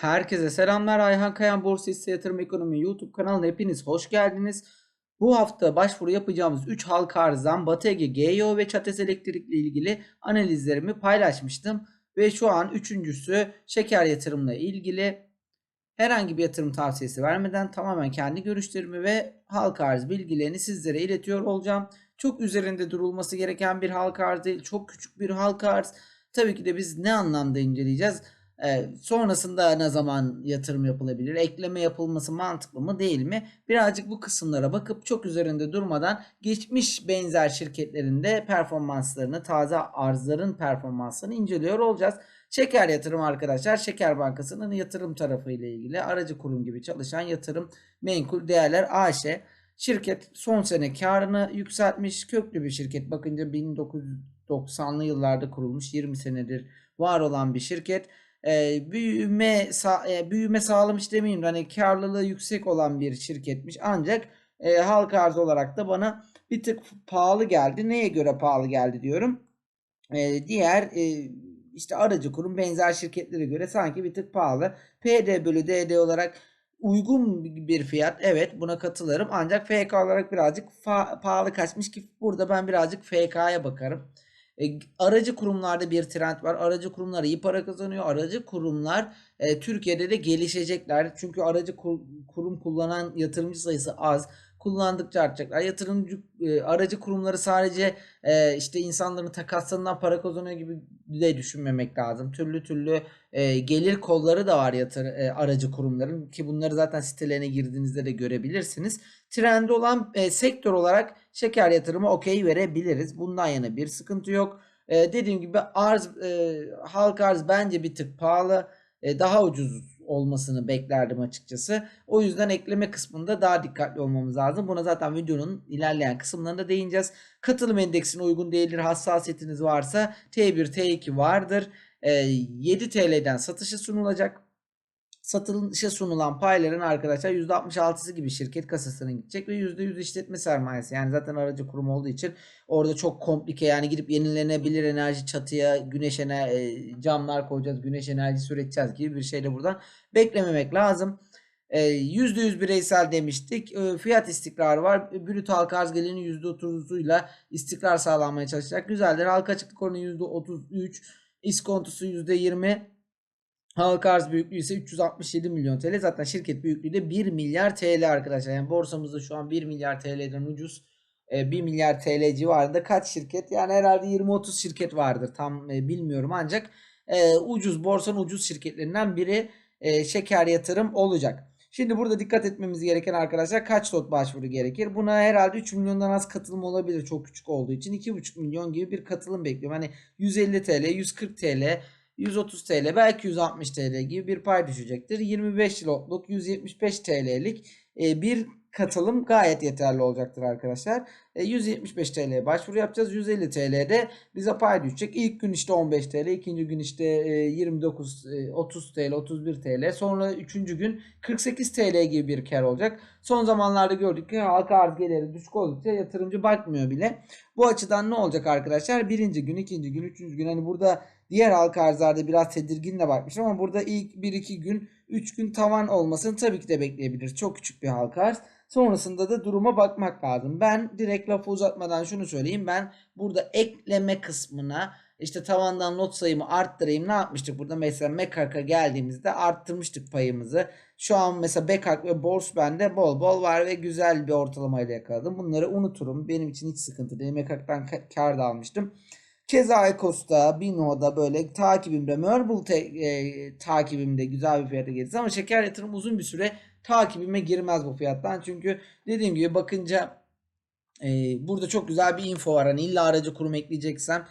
Herkese selamlar. Ayhan Kayan Borsa Hisse Yatırım Ekonomi YouTube kanalına hepiniz hoş geldiniz. Bu hafta başvuru yapacağımız 3 halka arzdan Batı Ege, GEO ve Çates Elektrik ilgili analizlerimi paylaşmıştım. Ve şu an üçüncüsü şeker yatırımla ilgili herhangi bir yatırım tavsiyesi vermeden tamamen kendi görüşlerimi ve halka arz bilgilerini sizlere iletiyor olacağım. Çok üzerinde durulması gereken bir halka arz değil, çok küçük bir halka arz. Tabii ki de biz ne anlamda inceleyeceğiz? Ee, sonrasında ne zaman yatırım yapılabilir? Ekleme yapılması mantıklı mı değil mi? Birazcık bu kısımlara bakıp çok üzerinde durmadan geçmiş benzer şirketlerinde performanslarını, taze arzların performanslarını inceliyor olacağız. Şeker yatırım arkadaşlar Şeker Bankası'nın yatırım tarafı ile ilgili aracı kurum gibi çalışan yatırım menkul değerler AŞ. Şirket son sene karını yükseltmiş köklü bir şirket. Bakınca 1990'lı yıllarda kurulmuş 20 senedir var olan bir şirket e, büyüme sa e, büyüme sağlamış demeyeyim de hani karlılığı yüksek olan bir şirketmiş. Ancak e, halka arz olarak da bana bir tık pahalı geldi. Neye göre pahalı geldi diyorum. E, diğer e, işte aracı kurum benzer şirketlere göre sanki bir tık pahalı. PD bölü DD olarak uygun bir fiyat. Evet buna katılırım. Ancak FK olarak birazcık pahalı kaçmış ki burada ben birazcık FK'ya bakarım. E, aracı kurumlarda bir trend var. Aracı kurumlar iyi para kazanıyor. Aracı kurumlar e, Türkiye'de de gelişecekler. Çünkü aracı kurum kullanan yatırımcı sayısı az kullandıkça artacaklar. Yatırımcı e, aracı kurumları sadece e, işte insanların takaslarından para kazanıyor gibi de düşünmemek lazım. Türlü türlü e, gelir kolları da var yatır e, aracı kurumların ki bunları zaten sitelerine girdiğinizde de görebilirsiniz. Trendi olan e, sektör olarak şeker yatırımı okey verebiliriz. Bundan yana bir sıkıntı yok. E, dediğim gibi arz e, halk arz bence bir tık pahalı. E, daha ucuz olmasını beklerdim açıkçası. O yüzden ekleme kısmında daha dikkatli olmamız lazım. Buna zaten videonun ilerleyen kısımlarında değineceğiz. Katılım endeksine uygun değildir. Hassasiyetiniz varsa T1, T2 vardır. 7 ee, TL'den satışa sunulacak satılışa sunulan payların arkadaşlar %66'sı gibi şirket kasasına gidecek ve %100 işletme sermayesi. Yani zaten aracı kurum olduğu için orada çok komplike yani gidip yenilenebilir enerji çatıya güneş enerji camlar koyacağız, güneş enerjisi üreteceğiz gibi bir şeyle buradan beklememek lazım. %100 bireysel demiştik. Fiyat istikrarı var. Brüt halka arz gelirinin %30'uyla istikrar sağlanmaya çalışacak. Güzeldir. Halka açıklık oranı %33. İskontosu %20. Halka arz büyüklüğü ise 367 milyon TL. Zaten şirket büyüklüğü de 1 milyar TL arkadaşlar. Yani borsamızda şu an 1 milyar TL'den ucuz 1 milyar TL civarında kaç şirket? Yani herhalde 20-30 şirket vardır. Tam bilmiyorum ancak ucuz borsanın ucuz şirketlerinden biri şeker yatırım olacak. Şimdi burada dikkat etmemiz gereken arkadaşlar kaç lot başvuru gerekir? Buna herhalde 3 milyondan az katılım olabilir çok küçük olduğu için. 2,5 milyon gibi bir katılım bekliyorum. Hani 150 TL, 140 TL 130 TL belki 160 TL gibi bir pay düşecektir. 25 lotluk 175 TL'lik e, bir katılım gayet yeterli olacaktır arkadaşlar. 175 TL'ye başvuru yapacağız. 150 TL'de bize pay düşecek. İlk gün işte 15 TL, ikinci gün işte 29 30 TL, 31 TL. Sonra üçüncü gün 48 TL gibi bir kar olacak. Son zamanlarda gördük ki halka arz geliri düşük oldukça yatırımcı bakmıyor bile. Bu açıdan ne olacak arkadaşlar? Birinci gün, ikinci gün, üçüncü gün hani burada diğer halka arzlarda biraz tedirginle bakmışım ama burada ilk 1-2 gün 3 gün tavan olmasını tabii ki de bekleyebilir. Çok küçük bir halka arz. Sonrasında da duruma bakmak lazım. Ben direkt lafı uzatmadan şunu söyleyeyim. Ben burada ekleme kısmına işte tavandan not sayımı arttırayım. Ne yapmıştık burada? Mesela Mekak'a geldiğimizde arttırmıştık payımızı. Şu an mesela Bekak ve Bors bende bol bol var ve güzel bir ortalamayla yakaladım. Bunları unuturum. Benim için hiç sıkıntı değil. Mekak'tan kar da almıştım. Keza Ekos'ta, Bino'da böyle takibimde, Merble te, e, takibimde güzel bir fiyata geldi. Ama şeker yatırım uzun bir süre takibime girmez bu fiyattan. Çünkü dediğim gibi bakınca e, burada çok güzel bir info var. Hani illa aracı kurum ekleyeceksem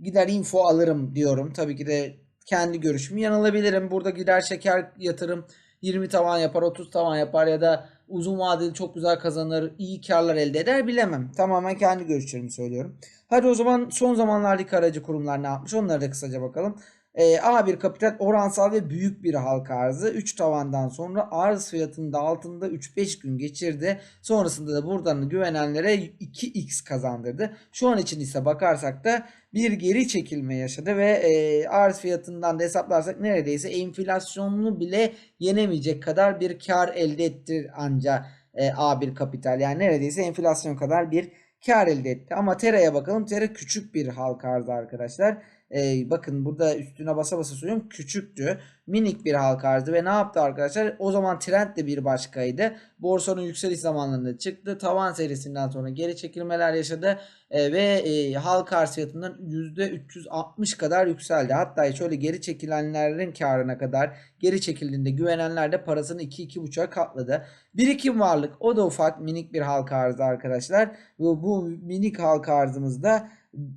gider info alırım diyorum. Tabii ki de kendi görüşümü yanılabilirim. Burada gider şeker yatırım 20 tavan yapar, 30 tavan yapar ya da uzun vadeli çok güzel kazanır, iyi karlar elde eder bilemem. Tamamen kendi görüşlerimi söylüyorum. Hadi o zaman son zamanlardaki aracı kurumlar ne yapmış onları da kısaca bakalım. E, A1 kapital oransal ve büyük bir halka arzı 3 tavandan sonra arz fiyatının da altında 3-5 gün geçirdi. Sonrasında da buradan güvenenlere 2x kazandırdı. Şu an için ise bakarsak da bir geri çekilme yaşadı ve e, arz fiyatından da hesaplarsak neredeyse enflasyonunu bile yenemeyecek kadar bir kar elde etti anca e, A1 kapital. Yani neredeyse enflasyon kadar bir kar elde etti. Ama Tera'ya bakalım. Tera küçük bir halka arzı arkadaşlar. Ee, bakın burada üstüne basa basa söylüyorum küçüktü. Minik bir halka arzı ve ne yaptı arkadaşlar? O zaman trend de bir başkaydı. Borsanın yükseliş zamanlarında çıktı. Tavan serisinden sonra geri çekilmeler yaşadı. Ee, ve e, halka arz fiyatından %360 kadar yükseldi. Hatta şöyle geri çekilenlerin karına kadar geri çekildiğinde güvenenler de parasını 2-2,5'a katladı. Birikim varlık o da ufak minik bir halka arzı arkadaşlar. Ve bu minik halka arzımızda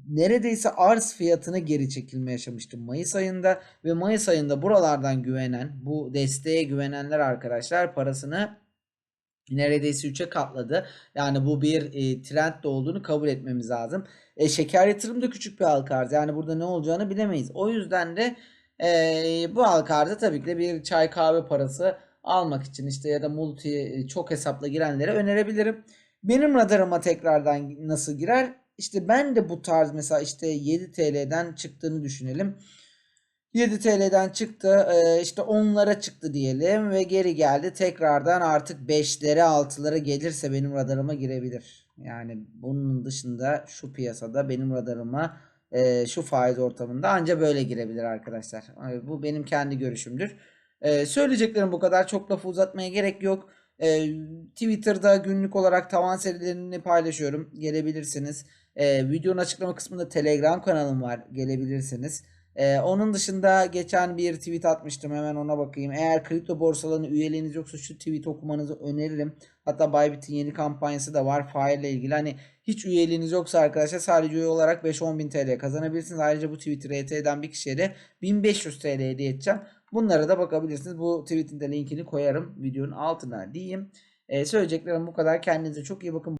neredeyse arz fiyatını geri çekilme yaşamıştı Mayıs ayında ve Mayıs ayında buralardan güvenen bu desteğe güvenenler arkadaşlar parasını neredeyse 3'e katladı. Yani bu bir e, trend de olduğunu kabul etmemiz lazım. E, şeker yatırım da küçük bir halka arz. Yani burada ne olacağını bilemeyiz. O yüzden de e, bu halka arzı tabii ki de bir çay kahve parası almak için işte ya da multi e, çok hesapla girenlere önerebilirim. Benim radarıma tekrardan nasıl girer? İşte ben de bu tarz mesela işte 7 TL'den çıktığını düşünelim. 7 TL'den çıktı e, işte 10'lara çıktı diyelim ve geri geldi tekrardan artık 5'lere 6'lara gelirse benim radarıma girebilir. Yani bunun dışında şu piyasada benim radarıma e, şu faiz ortamında anca böyle girebilir arkadaşlar. E, Bu benim kendi görüşümdür. Söyleyeceklerim bu kadar çok lafı uzatmaya gerek yok. Twitter'da günlük olarak tavan serilerini paylaşıyorum. Gelebilirsiniz. Videonun açıklama kısmında Telegram kanalım var. Gelebilirsiniz. Ee, onun dışında geçen bir tweet atmıştım hemen ona bakayım. Eğer kripto borsalarına üyeliğiniz yoksa şu tweet okumanızı öneririm. Hatta Bybit'in yeni kampanyası da var Fire ile ilgili. Hani hiç üyeliğiniz yoksa arkadaşlar sadece üye olarak 5-10 bin TL kazanabilirsiniz. Ayrıca bu tweet'i RT eden bir kişiye de 1500 TL hediye edeceğim. Bunlara da bakabilirsiniz. Bu tweet'in de linkini koyarım videonun altına diyeyim. Ee, söyleyeceklerim bu kadar. Kendinize çok iyi bakın.